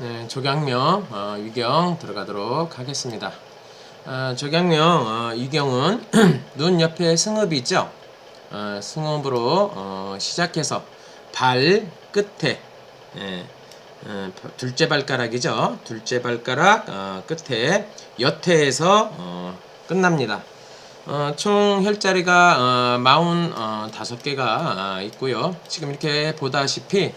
네, 조경명 어, 유경 들어가도록 하겠습니다. 어, 조경명 어, 유경은 눈 옆에 승읍이 있죠. 어, 승읍으로 어, 시작해서 발 끝에 예, 어, 둘째 발가락이죠. 둘째 발가락 어, 끝에 여태에서 어, 끝납니다. 어, 총 혈자리가 어, 마흔 어, 다섯 개가 어, 있고요. 지금 이렇게 보다시피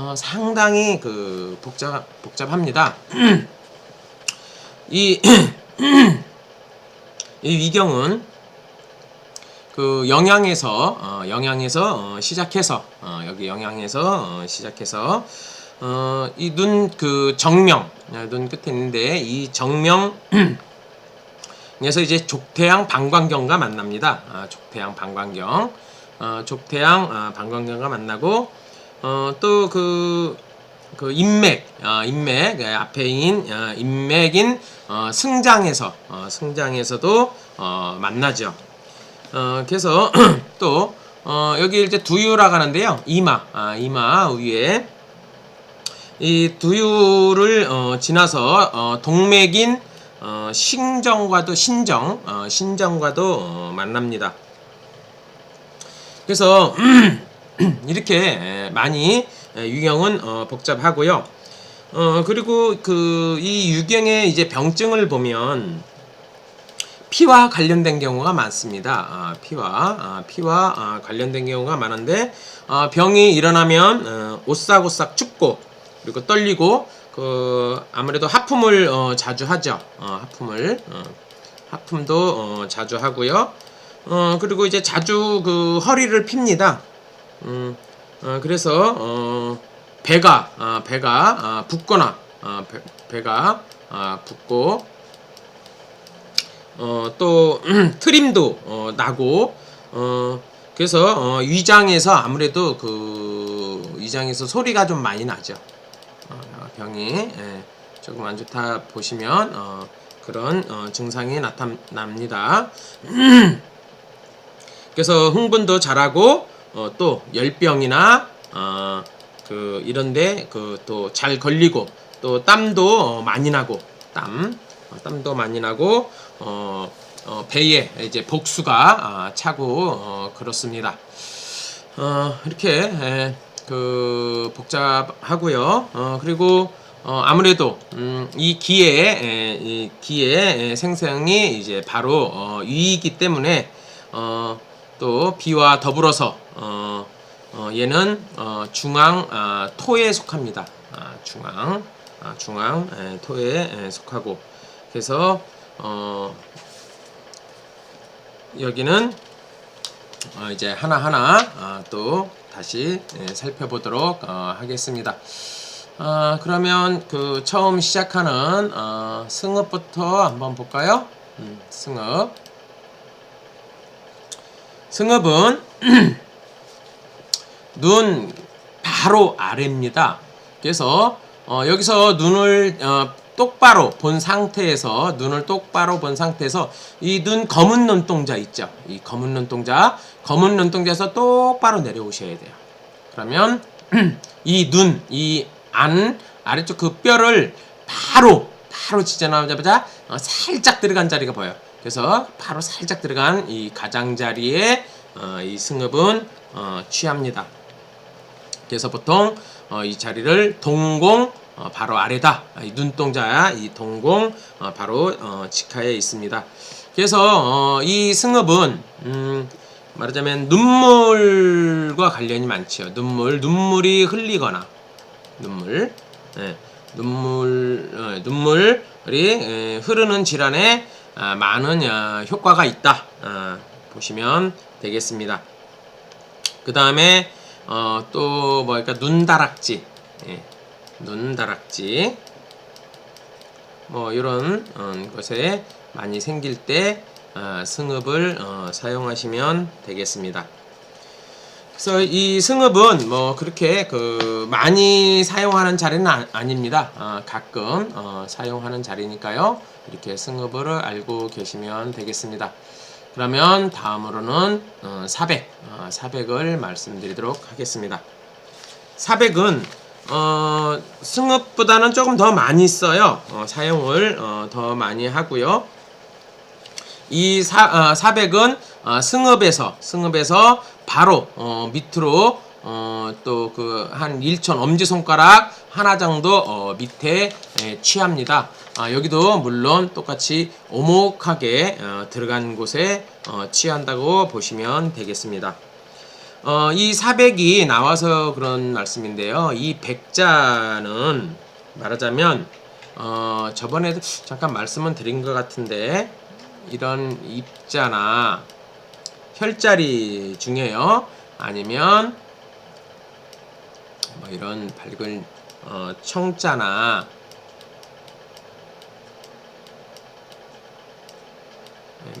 어, 상당히 그 복잡 복잡합니다. 이, 이 위경은 그 영양에서 어, 영양에서 어, 시작해서 어, 여기 영양에서 어, 시작해서 어, 이 눈 그 정명 아, 눈 끝에 있는데 이 정명 그래서 이제 족태양 방광경과 만납니다. 아, 족태양 방광경, 어, 족태양 아, 방광경과 만나고 어, 또 그 그 인맥, 어, 인맥 예, 앞에 인 어, 인맥인 어, 승장에서 어, 승장에서도 어, 만나죠. 어, 그래서 또 어, 여기 이제 두유라고 하는데요. 이마, 아, 이마 위에 이 두유를 어, 지나서 어, 동맥인 어, 신정과도 신정, 어, 신정과도 어, 만납니다. 그래서 이렇게 많이 유경은 어, 복잡하고요. 어, 그리고 그 이 유경의 이제 병증을 보면 피와 관련된 경우가 많습니다. 아, 피와 아, 피와 아, 관련된 경우가 많은데 아, 병이 일어나면 어, 오싹오싹 춥고 그리고 떨리고 그 아무래도 하품을 어, 자주 하죠. 어, 하품을 어, 하품도 어, 자주 하고요. 어, 그리고 이제 자주 그 허리를 핍니다. 음, 어, 그래서 어, 배가 아, 배가 아, 붓거나 아, 배, 배가 아, 붓고 어, 또 트림도 어, 나고 어, 그래서 어, 위장에서 아무래도 그 위장에서 소리가 좀 많이 나죠. 어, 병이 예, 조금 안 좋다 보시면 어, 그런 어, 증상이 나타납니다. 그래서 흥분도 잘하고 어, 또 열병이나 어, 그 이런데 그 또 잘 걸리고 또 땀도 어, 많이 나고 땀 어, 땀도 많이 나고 어, 어, 배에 이제 복수가 아, 차고 어, 그렇습니다. 어, 이렇게 에, 그 복잡하고요. 어, 그리고 어, 아무래도 음, 이 기의 에, 이 기의 에, 생성이 이제 바로 어, 위이기 때문에 어, 또 비와 더불어서 어, 어, 얘는 어, 중앙 아, 토에 속합니다. 아, 중앙 아, 중앙 에, 토에 에, 속하고 그래서 어, 여기는 어, 이제 하나하나 어, 또 다시 예, 살펴보도록 어, 하겠습니다. 어, 그러면 그 처음 시작하는 어, 승읍부터 한번 볼까요? 음, 승읍. 승읍은 눈 바로 아래입니다. 그래서 어, 여기서 눈을 어, 똑바로 본 상태에서 눈을 똑바로 본 상태에서 이 눈 검은 눈동자 있죠. 이 검은 눈동자, 검은 눈동자에서 똑바로 내려오셔야 돼요. 그러면 이 눈, 이 안 아래쪽 그 뼈를 바로 바로 지져나오자마자 어, 살짝 들어간 자리가 보여요. 그래서 바로 살짝 들어간 이 가장자리에 어, 이 승읍은 어, 취합니다. 그래서 보통 어, 이 자리를 동공 어, 바로 아래다. 아, 이 눈동자야 이 동공 어, 바로 어, 직하에 있습니다. 그래서 어, 이 승읍은 음, 말하자면 눈물과 관련이 많죠. 눈물, 눈물이 흘리거나 눈물, 예, 눈물, 어, 눈물이 예, 흐르는 질환에 아, 많은 아, 효과가 있다. 아, 보시면 되겠습니다. 그 다음에 어, 또 뭐랄까 눈다락지, 예, 눈다락지 뭐 이런 어, 것에 많이 생길 때 어, 승읍을 어, 사용하시면 되겠습니다. 그래서 이 승읍은 뭐 그렇게 그 많이 사용하는 자리는 아, 닙니다 가끔 어, 사용하는 자리니까요. 이렇게 승읍을 알고 계시면 되겠습니다. 그러면 다음으로는 어, 사백, 어, 사백을 말씀드리도록 하겠습니다. 사백은 어, 승읍보다는 조금 더 많이 써요. 어, 사용을 어, 더 많이 하고요. 이 사, 어, 400은 어, 승읍에서 승읍에서 바로 어, 밑으로 어, 또 그 한 1천 엄지 손가락 하나 정도 어, 밑에 에, 취합니다. 아, 여기도 물론 똑같이 오목하게 어, 들어간 곳에 어, 취한다고 보시면 되겠습니다. 어, 이 400이 나와서 그런 말씀인데요. 이 백자는 말하자면 어, 저번에도 잠깐 말씀은 드린 것 같은데 이런 입자나 혈자리 중에요. 아니면 뭐 이런 밝은 어, 청자나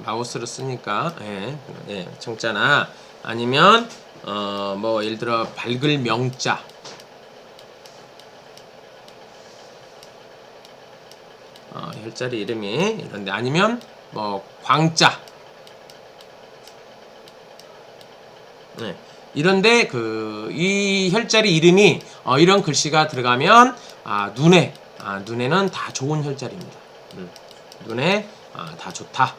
마우스로 쓰니까 예, 예, 청자나 아니면 어, 뭐 예를 들어 밝을 명자 어, 혈자리 이름이 이런데 아니면 뭐 광자 네. 이런데 그 이 혈자리 이름이 어, 이런 글씨가 들어가면 아, 눈에 아, 눈에는 다 좋은 혈자리입니다. 음, 눈에 아, 다 좋다.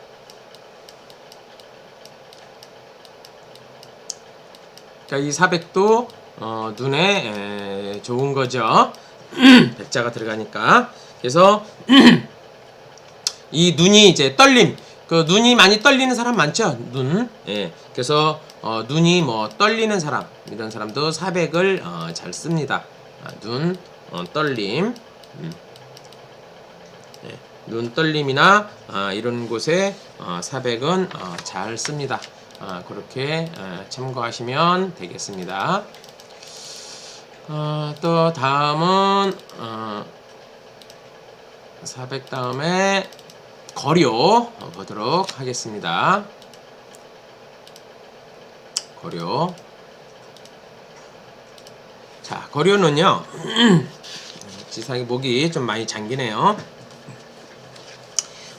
자, 이 400도 어, 눈에 에, 좋은 거죠. 백자가 들어가니까. 그래서 이 눈이 이제 떨림. 그 눈이 많이 떨리는 사람 많죠? 눈. 예. 그래서 어, 눈이 뭐 떨리는 사람 이런 사람도 400을 어, 잘 씁니다. 아, 눈 어, 떨림. 음. 예. 눈 떨림이나 아, 이런 곳에 어, 400은 어, 잘 씁니다. 아, 그렇게 어, 참고하시면 되겠습니다. 어, 또 다음은 어, 400 다음에 거료 보도록 하겠습니다. 거료. 자, 거료는요. 지상이 목이 좀 많이 잠기네요.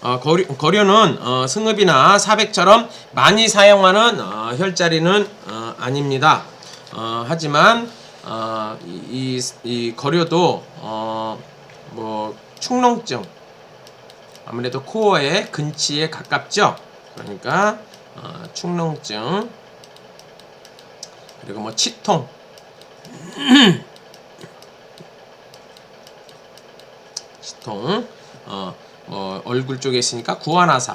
어, 거료, 거료는 어, 승읍이나 사백처럼 많이 사용하는 어, 혈자리는 어, 아닙니다. 어, 하지만 어, 이, 이, 이 거료도 어, 뭐 축농증 아무래도 코어의 근치에 가깝죠. 그러니까 어, 축농증 그리고 뭐 치통 치통 어, 뭐 얼굴 쪽에 있으니까 구안화사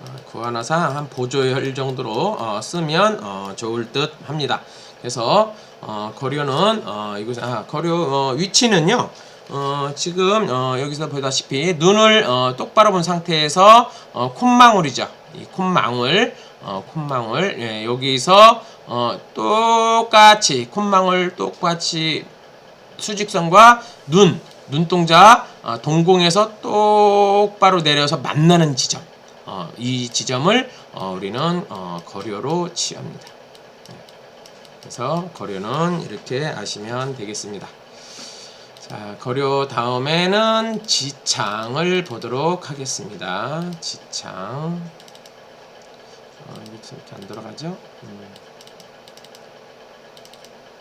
어, 구안화사 한 보조혈 정도로 어, 쓰면 어, 좋을 듯 합니다. 그래서 어, 거료는 어, 이곳 아 거료 어, 위치는요. 어, 지금 어, 여기서 보다시피 눈을 어, 똑바로 본 상태에서 어, 콧망울이죠. 이 콧망울, 어, 콧망울 예, 여기서 어, 똑같이 콧망울 똑같이 수직선과 눈 눈동자 어, 동공에서 똑바로 내려서 만나는 지점 어, 이 지점을 어, 우리는 어, 거료로 취합니다. 그래서 거료는 이렇게 아시면 되겠습니다. 자, 거료 다음에는 지창을 보도록 하겠습니다. 지창. 어, 이렇게 이렇게 안 돌아가죠? 음.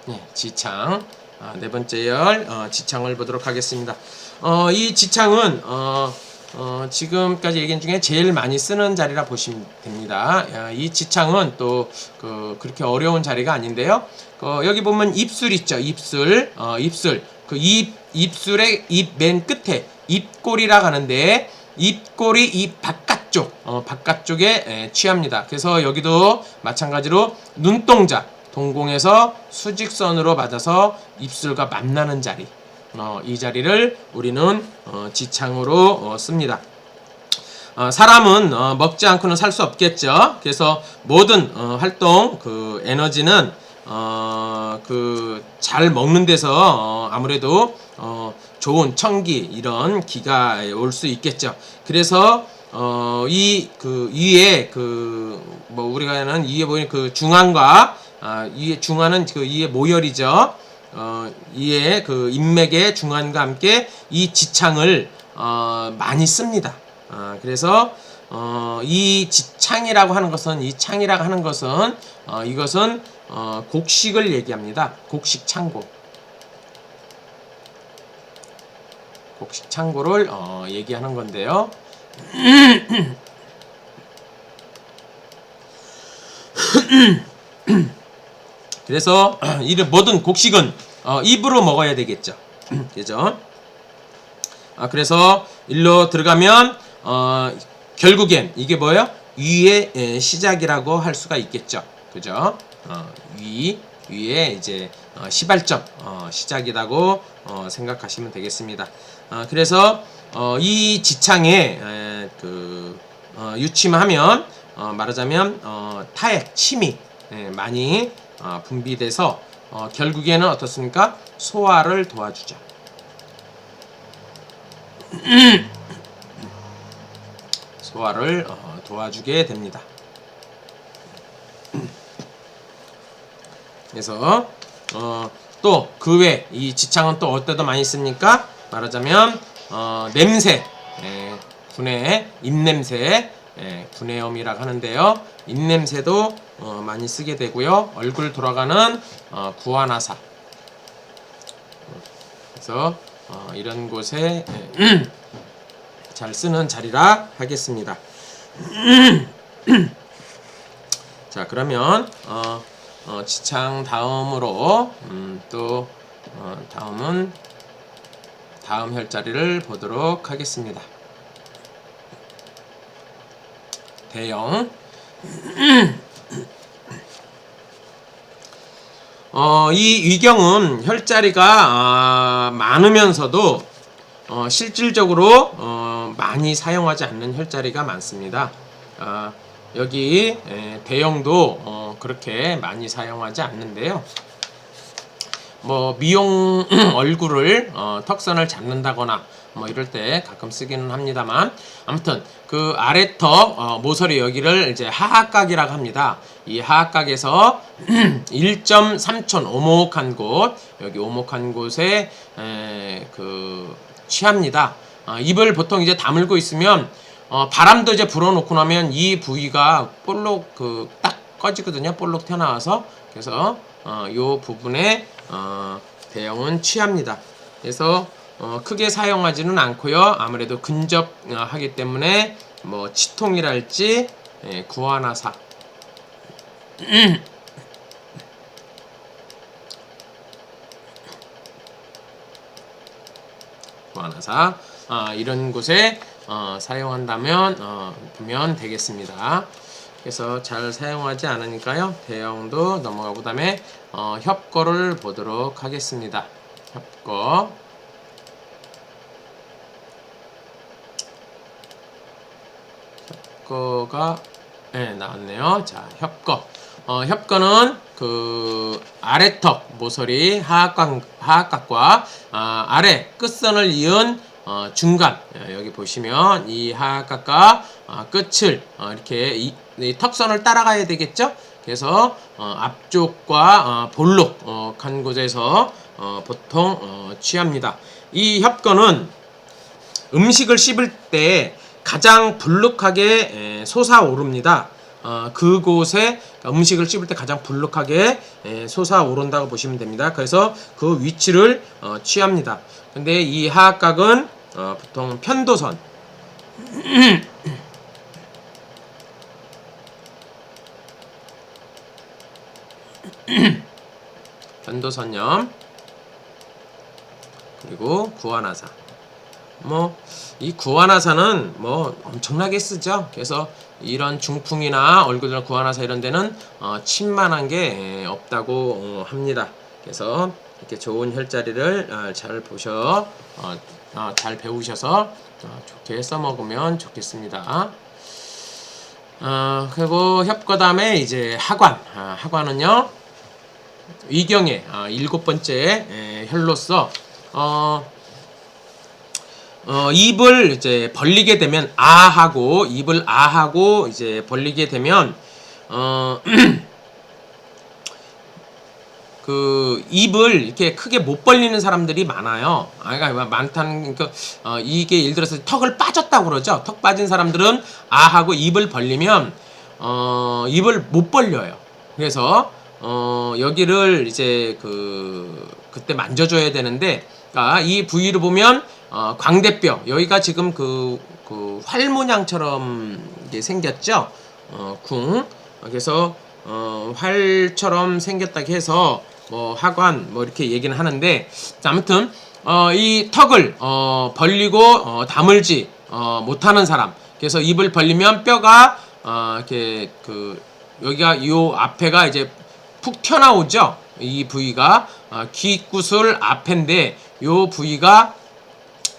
네, 지창. 아, 네 번째 열 어, 지창을 보도록 하겠습니다. 어, 이 지창은 어, 어, 지금까지 얘기한 중에 제일 많이 쓰는 자리라 보시면 됩니다. 야, 이 지창은 또 그, 그렇게 어려운 자리가 아닌데요. 어, 여기 보면 입술 있죠. 입술, 어, 입술. 그 입, 입술의 입 맨 끝에 입꼬리라 하는데 입꼬리 입 바깥쪽, 어, 바깥쪽에 에, 취합니다. 그래서 여기도 마찬가지로 눈동자, 동공에서 수직선으로 맞아서 입술과 만나는 자리. 어, 이 자리를 우리는 어, 지창으로 어, 씁니다. 어, 사람은 어, 먹지 않고는 살 수 없겠죠. 그래서 모든 어, 활동 그 에너지는 어, 그 잘 먹는 데서 어, 아무래도 어, 좋은 청기 이런 기가 올 수 있겠죠. 그래서 어, 이 그 위에 그 뭐 우리가 하는 위에 보이는 그 중앙과 아, 위에 중앙은 그 위에 모열이죠. 어, 이에 그 인맥의 중환과 함께 이 지창을 어, 많이 씁니다. 아, 그래서 어, 이 지창이라고 하는 것은 이 창이라고 하는 것은 어, 이것은 어, 곡식을 얘기합니다. 곡식 창고. 곡식 창고를 어, 얘기하는 건데요. 그래서 이런 모든 곡식은 어, 입으로 먹어야 되겠죠. 그죠? 아, 그래서 일로 들어가면 어, 결국엔 이게 뭐예요? 위의 에, 시작이라고 할 수가 있겠죠. 그죠? 어, 위 위에 이제 어, 시발점 어, 시작이라고 어, 생각하시면 되겠습니다. 어, 그래서 어, 이 지창에 에, 그 어, 유침하면 어, 말하자면 어, 타액 침이 예, 많이 어, 분비돼서 어, 결국에는 어떻습니까? 소화를 도와주죠. 소화를 어, 도와주게 됩니다. 그래서 어, 또그 외 이 지창은 또 어때도 많이 씁니까? 말하자면 어, 냄새, 예, 분해, 입냄새, 예, 분해염이라고 하는데요. 입냄새도 어, 많이 쓰게 되고요. 얼굴 돌아가는 어, 구안화사. 그래서 어, 이런 곳에 예, 잘 쓰는 자리라 하겠습니다. 자 그러면 어, 어, 지창 다음으로 음, 또 어, 다음은 다음 혈자리를 보도록 하겠습니다. 대형 어, 이 위경은 혈자리가 아, 많으면서도 어, 실질적으로 어, 많이 사용하지 않는 혈자리가 많습니다. 아, 여기 에, 대형도 어, 그렇게 많이 사용하지 않는데요. 뭐 미용 얼굴을 어, 턱선을 잡는다거나 뭐 이럴 때 가끔 쓰기는 합니다만 아무튼 그 아래턱 어, 모서리 여기를 이제 하악각이라고 합니다. 이 하악각에서 1.3촌 오목한 곳 여기 오목한 곳에 에, 그 취합니다. 어, 입을 보통 이제 다물고 있으면 어, 바람도 이제 불어놓고 나면 이 부위가 볼록 그 딱 꺼지거든요. 볼록 튀어나와서 그래서 어, 요 부분에 어, 대형은 취합니다. 그래서 어, 크게 사용하지는 않고요. 아무래도 근접하기 때문에 뭐 치통이랄지 예, 구하나사 구하나사 아, 이런 곳에 어, 사용한다면 어, 보면 되겠습니다. 그래서 잘 사용하지 않으니까요. 대형도 넘어가고 그다음에 어, 협거를 보도록 하겠습니다. 협거 협거가 네, 나왔네요. 자, 협거. 어, 협거는 그 아래턱 모서리 하악각, 하악각과 아, 아래 끝선을 이은 어, 중간 예, 여기 보시면 이 하악각과 어, 끝을 어, 이렇게 이, 이 턱선을 따라가야 되겠죠? 그래서 어, 앞쪽과 어, 볼록 어, 간 곳에서 어, 보통 어, 취합니다. 이 협거는 음식을 씹을 때 가장 불룩하게 에, 솟아오릅니다. 어, 그곳에 음식을 씹을 때 가장 불룩하게 에, 솟아오른다고 보시면 됩니다. 그래서 그 위치를 어, 취합니다. 근데 이 하악각은 어, 보통 편도선 편도선염 그리고 구안화사 뭐 이 구안화사는 뭐 엄청나게 쓰죠. 그래서 이런 중풍이나 얼굴 구안화사 이런 데는 어, 침만한 게 없다고 어, 합니다. 그래서 이렇게 좋은 혈자리를 어, 잘 보셔 어, 어, 잘 배우셔서 어, 좋게 써먹으면 좋겠습니다. 어, 그리고 다음에 이제 하관 아, 하관은요 위경의 어, 일곱 번째 에, 혈로서 어, 어, 입을 이제 벌리게 되면 아 하고 입을 아 하고 이제 벌리게 되면 어, 그 입을 이렇게 크게 못 벌리는 사람들이 많아요. 아, 그러니까 많다는 그 어, 이게 예를 들어서 턱을 빠졌다고 그러죠. 턱 빠진 사람들은 아 하고 입을 벌리면 어, 입을 못 벌려요. 그래서 어, 여기를 이제 그 그때 만져줘야 되는데 그러니까 이 부위를 보면 어, 광대뼈. 여기가 지금 그, 그 활모양처럼 생겼죠. 어, 궁. 그래서 어, 활처럼 생겼다고 해서 뭐 하관 뭐 이렇게 얘기는 하는데 자, 아무튼 어, 이 턱을 어, 벌리고 어, 다물지 어, 못하는 사람. 그래서 입을 벌리면 뼈가 어, 이렇게 그 여기가 요 앞에가 이제 푹 튀어나오죠? 이 부위가. 어, 귀구슬 앞인데 요 부위가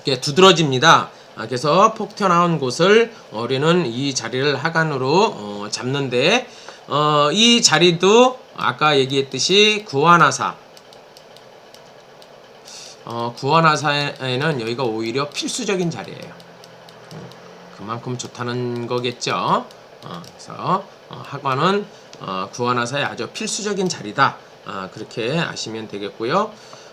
이렇게 두드러집니다. 아, 그래서 폭 튀어나온 곳을 우리는 이 자리를 하관으로 어, 잡는데 어, 이 자리도 아까 얘기했듯이 구안하사 어, 구안하사에는 여기가 오히려 필수적인 자리예요. 음, 그만큼 좋다는 거겠죠. 어, 그래서 어, 하관은 어, 구안하사의 아주 필수적인 자리다. 아, 그렇게 아시면 되겠고요.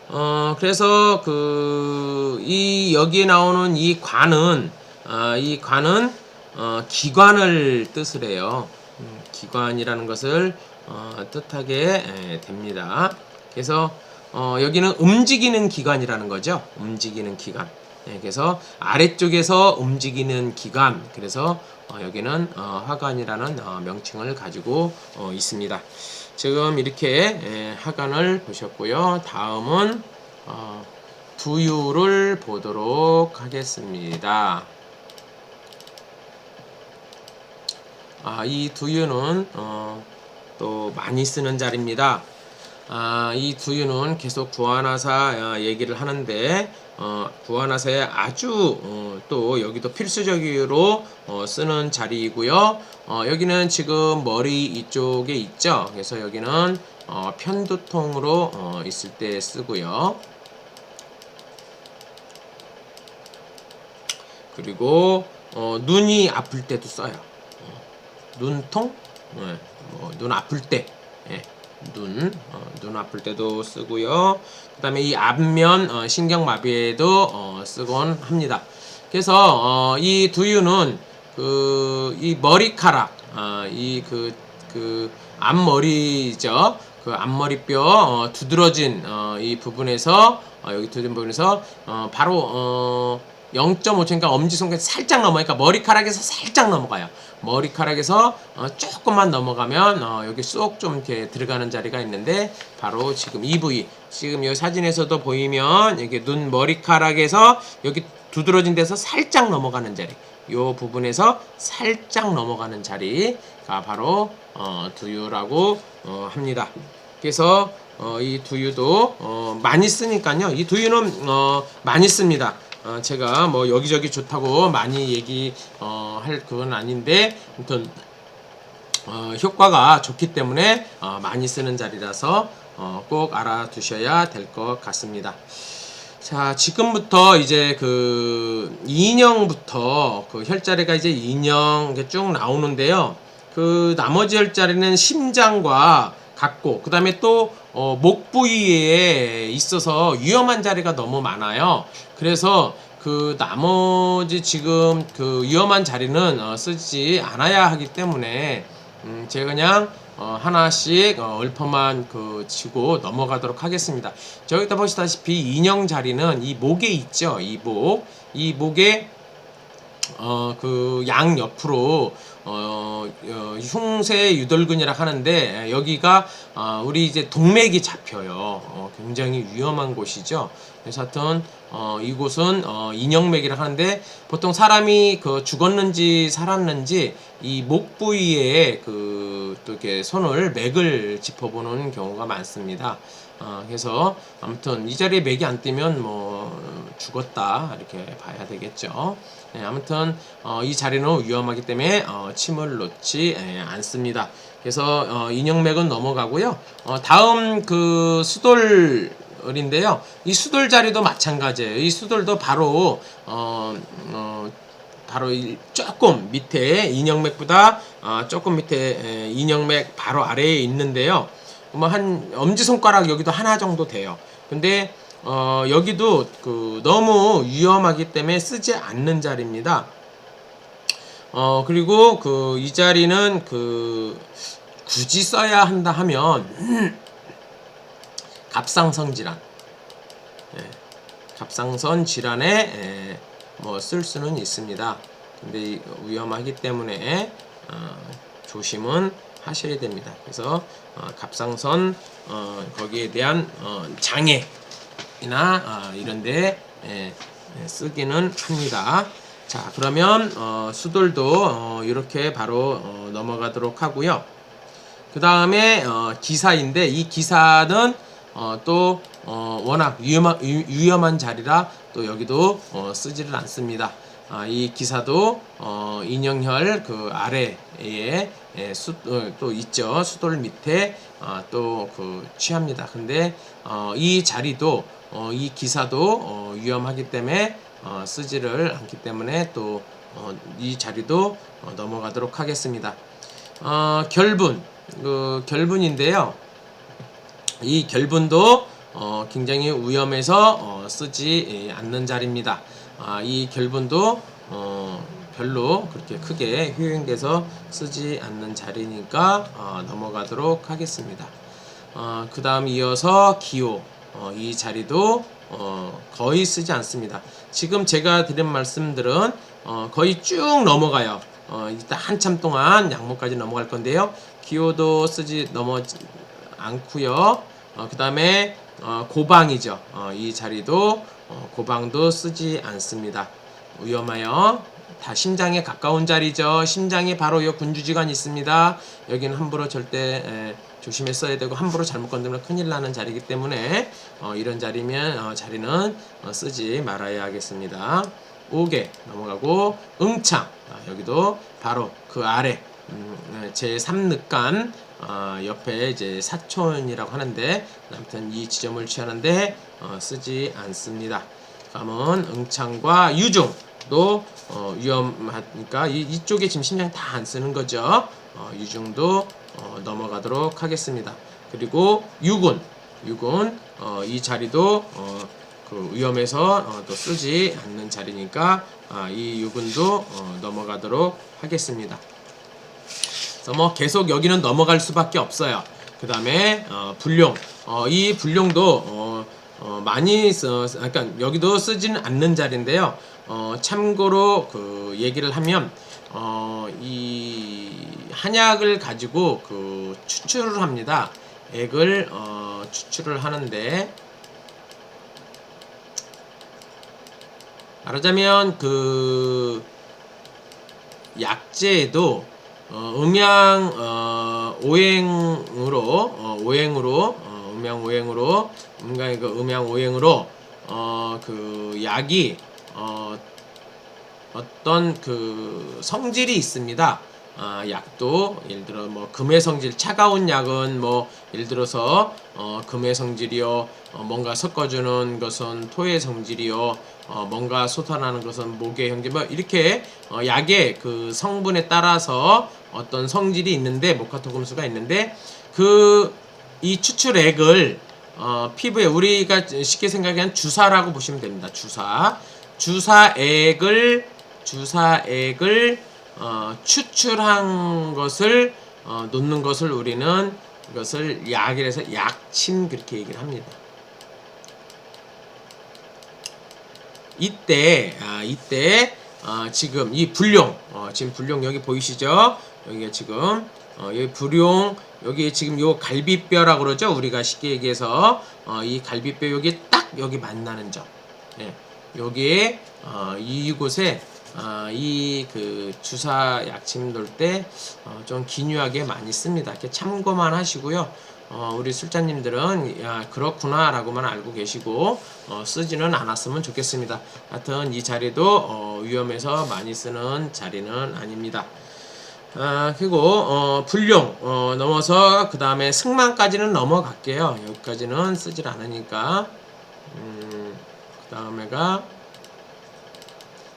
어, 그래서 그 이 여기에 나오는 이 관은 아, 이 관은 어, 기관을 뜻을 해요. 음, 기관이라는 것을 어, 뜻하게 에, 됩니다. 그래서 어, 여기는 움직이는 기관이라는 거죠. 움직이는 기관. 예, 그래서 아래쪽에서 움직이는 기관. 그래서 어, 여기는 어, 화관이라는 어, 명칭을 가지고 어, 있습니다. 지금 이렇게 예, 하관을 보셨고요. 다음은 어, 두유를 보도록 하겠습니다. 아, 이 두유는 어, 또 많이 쓰는 자리입니다. 아, 이 두유는 계속 구하나사 어, 얘기를 하는데 어, 구하나사에 아주 어, 또 여기도 필수적으로 어, 쓰는 자리이고요. 어, 여기는 지금 머리 이쪽에 있죠. 그래서 여기는 어, 편두통으로 어, 있을 때 쓰고요. 그리고 어, 눈이 아플 때도 써요. 어, 눈통, 네, 뭐눈 아플 때, 예, 눈, 어, 눈 아플 때도 쓰고요. 그 다음에 이 앞면 어, 신경마비에도 어, 쓰곤 합니다. 그래서 어, 이 두유는 그 이 머리카락, 어, 이그 그 앞머리죠. 그 앞머리뼈 어, 두드러진 어, 이 부분에서 어, 여기 두드러진 부분에서 어, 바로 어, 0.5cm니까 엄지손가락 살짝 넘어가니까 머리카락에서 살짝 넘어가요. 머리카락에서 어, 조금만 넘어가면 어, 여기 쏙 좀 이렇게 들어가는 자리가 있는데 바로 지금 이 부위 지금 이 사진에서도 보이면 이게 눈 머리카락에서 여기 두드러진 데서 살짝 넘어가는 자리 요 부분에서 살짝 넘어가는 자리가 바로 어, 두유라고 어, 합니다. 그래서 어, 이 두유도 어, 많이 쓰니까요. 이 두유는 어, 많이 씁니다. 어, 제가 뭐 여기저기 좋다고 많이 얘기할 어, 그건 아닌데 아무튼 어, 효과가 좋기 때문에 어, 많이 쓰는 자리라서 어, 꼭 알아두셔야 될 것 같습니다. 자, 지금부터 이제 그 인형부터 그 혈자리가 이제 인형 쭉 나오는데요. 그 나머지 혈자리는 심장과 같고 그 다음에 또 어, 목 부위에 있어서 위험한 자리가 너무 많아요. 그래서 그 나머지 지금 그 위험한 자리는 어, 쓰지 않아야 하기 때문에 음, 제가 그냥 어, 하나씩 어, 얼퍼만 그 치고 넘어가도록 하겠습니다. 저기다 보시다시피 인형 자리는 이 목에 있죠. 이 목, 이 목에 어, 그 양 옆으로 어, 어, 흉쇄 유돌근이라 하는데 여기가 어, 우리 이제 동맥이 잡혀요. 어, 굉장히 위험한 곳이죠. 그래서 하여튼 어, 이곳은 어, 인형맥이라 하는데 보통 사람이 그 죽었는지 살았는지 이 목 부위에 그 또 이렇게 손을 맥을 짚어보는 경우가 많습니다. 어, 그래서 아무튼 이 자리에 맥이 안 뜨면 뭐 죽었다 이렇게 봐야 되겠죠. 네, 아무튼 어, 이 자리는 위험하기 때문에 어, 침을 놓지 에, 않습니다. 그래서 어, 인형맥은 넘어가고요. 어, 다음 그 수돌 인데요. 이 수돌 자리도 마찬가지예요. 이 수돌도 바로 어, 어, 바로 이 조금 밑에 인형맥보다 어, 조금 밑에 에, 인형맥 바로 아래에 있는데요. 뭐한 엄지 손가락 여기도 하나 정도 돼요. 근데 어, 여기도 그 너무 위험하기 때문에 쓰지 않는 자리입니다. 어, 그리고 그 이 자리는 그 굳이 써야 한다 하면 갑상선 질환, 예, 갑상선 질환에 뭐쓸 수는 있습니다. 근데 이- 위험하기 때문에 어, 조심은 하셔야 됩니다. 그래서 어, 갑상선 어, 거기에 대한 어, 장애 이나 어, 이런데 예, 예, 쓰기는 합니다. 자 그러면 어, 수돌도 어, 이렇게 바로 어, 넘어가도록 하고요. 그 다음에 어, 기사인데 이 기사는 어, 또 어, 워낙 위험한, 위- 위험한 자리라 또 여기도 어, 쓰지를 않습니다. 아, 이 기사도 어, 인형혈 그 아래에 예, 수, 어, 또 있죠. 수돌 밑에 어, 또그 취합니다. 근데 어, 이 자리도 어, 이 기사도 어, 위험하기 때문에 어, 쓰지를 않기 때문에 또이 자리도 어, 넘어가도록 하겠습니다. 어, 결분, 그 결분인데요. 이 결분도 어, 굉장히 위험해서 어, 쓰지 예, 않는 자리입니다. 아, 이 결분도 어, 별로 그렇게 크게 효용돼서 쓰지 않는 자리니까 어, 넘어가도록 하겠습니다. 어, 그 다음 이어서 기호 어, 이 자리도 어, 거의 쓰지 않습니다. 지금 제가 드린 말씀들은 어, 거의 쭉 넘어가요. 어, 일단 한참 동안 양모까지 넘어갈 건데요. 기호도 쓰지 넘어 않고요. 어, 그 다음에 어, 고방이죠. 어, 이 자리도 어, 고방도 쓰지 않습니다. 위험하여 다 심장에 가까운 자리죠. 심장에 바로 이 군주지관이 있습니다. 여기는 함부로 절대 에, 조심해 써야 되고 함부로 잘못 건드면 큰일 나는 자리이기 때문에 어, 이런 자리면 어, 자리는 어, 쓰지 말아야 하겠습니다. 5개 넘어가고 응창 아, 여기도 바로 그 아래 음, 제 3늑간 어, 옆에 이제 사촌이라고 하는데 아무튼 이 지점을 취하는데 어, 쓰지 않습니다. 다음은 응창과 유중도 어, 위험하니까 이, 이쪽에 지금 심장 다 안 쓰는 거죠. 어, 유중도 어, 넘어가도록 하겠습니다. 그리고 유군, 유군 어, 이 자리도 어, 그 위험해서 어, 또 쓰지 않는 자리니까 아, 이 유군도 어, 넘어가도록 하겠습니다. 그래서 뭐 계속 여기는 넘어갈 수밖에 없어요. 그 다음에 어, 불용, 어, 이 불용도 어, 어, 많이 써, 그러니까 여기도 쓰지는 않는 자리인데요. 어, 참고로 그 얘기를 하면 어, 이 한약을 가지고 그 추출을 합니다. 액을 어, 추출을 하는데 말하자면 그 약재에도 어, 음양 어, 오행으로 어, 오행으로 어, 음양 오행으로 음강의 그 음양 오행으로 어, 그 약이 어, 어떤 그 성질이 있습니다. 아, 약도 예를 들어 뭐 금의 성질 차가운 약은 뭐 예를 들어서 어, 금의 성질이요 어, 뭔가 섞어주는 것은 토의 성질이요 어, 뭔가 솟아나는 것은 목의 형질 뭐 이렇게 어, 약의 그 성분에 따라서 어떤 성질이 있는데 목화토금수가 있는데 그 이 추출액을 어, 피부에 우리가 쉽게 생각하는 주사라고 보시면 됩니다. 주사 주사액을 주사액을 어, 추출한 것을 어, 놓는 것을 우리는 이것을 약이라서 약침 그렇게 얘기를 합니다. 이때 아, 이때 어, 지금 이 불용 어, 지금 불용 여기 보이시죠? 여기가 지금 어, 여기 불용 여기 지금 요 갈비뼈라고 그러죠? 우리가 쉽게 얘기해서 어, 이 갈비뼈 여기 딱 여기 만나는 점. 예. 여기에 어, 이곳에 어, 이그 주사 약침 놓을 때좀 기뉴하게 많이 씁니다. 이렇게 참고만 하시고요. 어, 우리 술자님들은 야 그렇구나라고만 알고 계시고 어, 쓰지는 않았으면 좋겠습니다. 하여튼 이 자리도 어, 위험해서 많이 쓰는 자리는 아닙니다. 아, 그리고 어, 불용 어, 넘어서 그 다음에 승만까지는 넘어갈게요. 여기까지는 쓰질 않으니까 음, 그 다음에가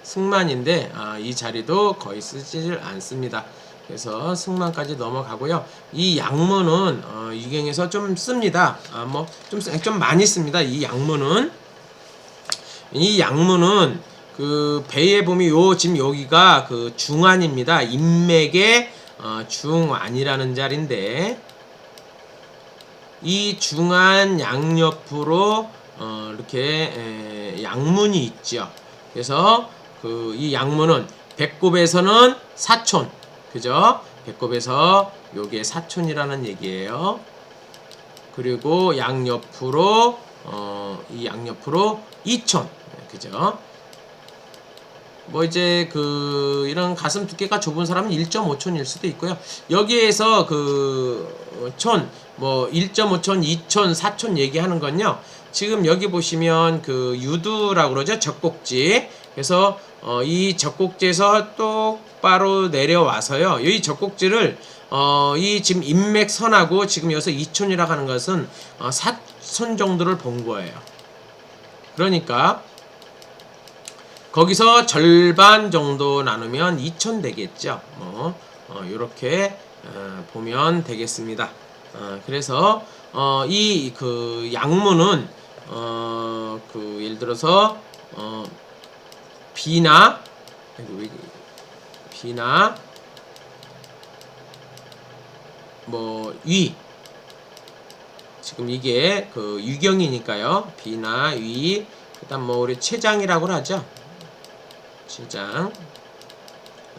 승만인데 아, 이 자리도 거의 쓰질 않습니다. 그래서 승만까지 넘어가고요. 이 양문은 어, 유경에서 좀 씁니다. 아, 뭐좀 좀 많이 씁니다. 이 양문은 이 양문은 그 배에 보면 요 지금 여기가 그 중안입니다. 인맥의 어, 중안이라는 자리인데 이 중안 양옆으로 어, 이렇게 에, 양문이 있죠. 그래서 그 이 양문은 배꼽에서는 사촌, 그죠? 배꼽에서 요게 사촌이라는 얘기예요. 그리고 양옆으로 어, 이 양옆으로 이촌, 그죠? 뭐 이제 그 이런 가슴 두께가 좁은 사람은 1.5촌일 수도 있고요. 여기에서 그촌뭐 1.5촌, 2촌, 4촌 얘기하는 건요. 지금 여기 보시면 그 유두라고 그러죠. 젖꼭지. 그래서 어, 이 젖꼭지에서 똑바로 내려와서요. 이 젖꼭지를 어, 이 지금 인맥선하고 지금 여기서 2촌이라고 하는 것은 어, 4촌 정도를 본 거예요. 그러니까 거기서 절반 정도 나누면 2천 되겠죠. 뭐 어, 이렇게 어, 보면 되겠습니다. 어, 그래서 어, 이 그 양문은 어, 그 예를 들어서 어, 비나 비나 뭐 위 지금 이게 그 유경이니까요. 비나 위 그다음 뭐 우리 췌장이라고 하죠. 췌장.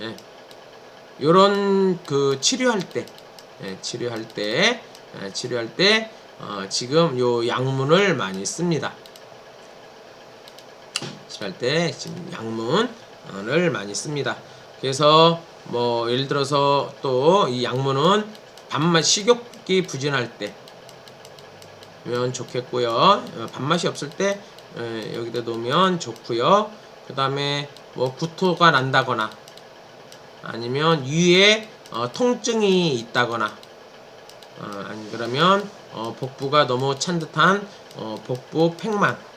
예. 요런 그 치료할 때 예, 치료할 때 예, 치료할 때 어, 지금 요 약문을 많이 씁니다. 치료할 때 지금 약문을 많이 씁니다. 그래서 뭐 예를 들어서 또이 약문은 밥맛 식욕이 부진할 때면 좋겠고요. 어, 밥맛이 없을 때 에, 여기다 놓으면 좋고요. 그 다음에 뭐 구토가 난다거나 아니면 위에 어, 통증이 있다거나 어, 아니 그러면 어, 복부가 너무 찬 듯한 어, 복부 팽만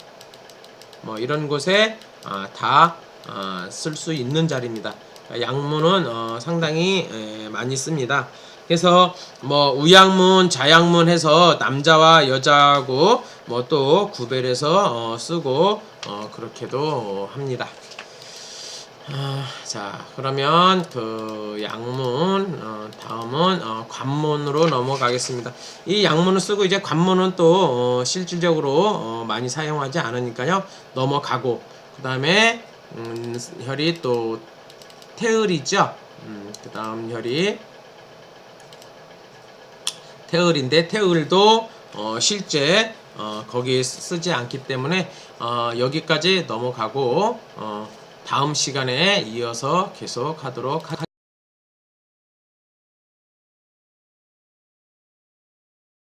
뭐 이런 곳에 아, 다쓸 수 있는 자리입니다. 그러니까 양문은 어, 상당히 에, 많이 씁니다. 그래서 뭐 우양문, 자양문 해서 남자와 여자하고 뭐 또 구별해서 어, 쓰고 어, 그렇게도 합니다. 아, 자 그러면 그 양문 어, 다음은 어, 관문으로 넘어가겠습니다. 이 양문을 쓰고 이제 관문은 또 어, 실질적으로 어, 많이 사용하지 않으니까요 넘어가고 그 다음에 음, 혈이 또 태을이죠. 음, 그 다음 혈이 태을인데 태을도 어, 실제 어, 거기에 쓰지 않기 때문에 어, 여기까지 넘어가고 어, 다음 시간에 이어서 계속 하도록 하겠습니다.